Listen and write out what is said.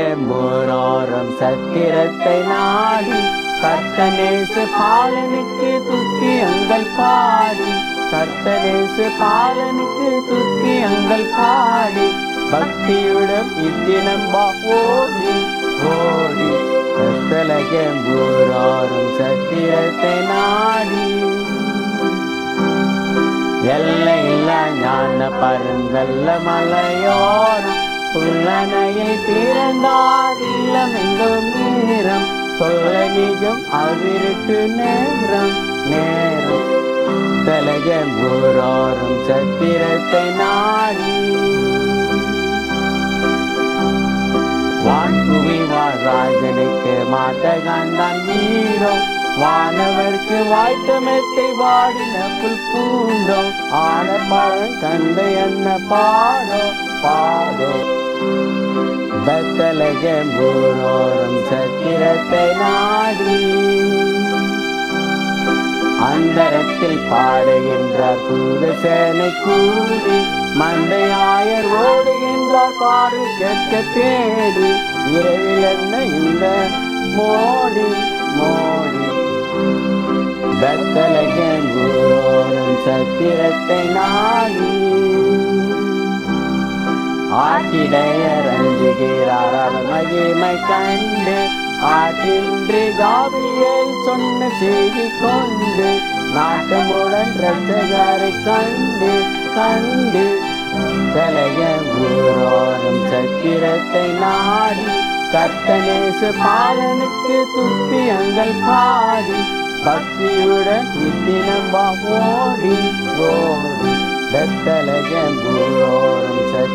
பெத்தலகம்போரோரம் சத்திரத்தை நாடி கர்த்தனேசு பாலனுக்கு துத்தி எங்கள் பாடி கர்த்தனேசு பாலனுக்கு துத்தி எங்கள் பாடி பக்தியுடன் இத்தினம் பா ஓடி ஓடி. கர்த்தலகம்போரோரம் சத்திரத்தை நாடி. எல்லையில்லா ஞான பருங்கல்ல மலையோரம் புல்லனையில் பிறந்தார் இல்லம் எங்கும் நேரம். தொல்லை அவிருட்டு நேரம். நேரம். தலகம்பூரோரும் சத்திரத்தை நாடி. வான்புவி ராஜனுக்கு மாட்டகாந்தான் வீரம் வானவர்க்கு வாய்த்தமத்தை வாடின புல் பூண்டோம். ஆன பழம் கண்டு என்ன பாடோ? பாடோ. பத்தலகம்பூரோரம் சத்திரத்தை நாடி அந்தரத்தில் பாடுகின்றார் தூதசேனை கூறி மண்டையாயர் ஓடுகின்றார் பாடு கேட்க தேடி இரவில் என்ன இந்த மோடி மோடி பத்தலகம்பூரோரம் சத்திரத்தை நாடி ஆட்டிடையர் அஞ்சுகிறார் அவர் மகிமை கண்டு ஆற்றின்றி காவியை சொன்ன செய்தி கொண்டு நாட்டமுடன் ரத்தகாரை கண்டு கண்டு தலையூரோரம் சத்திரத்தை நாடி கர்த்தனேசு பாலனுக்கு துப்பியங்கள் பாடி பக்தியுடன் இத்தினம் ஓடி ஓடி பெத்தலகம் பூரோரம் சத்திர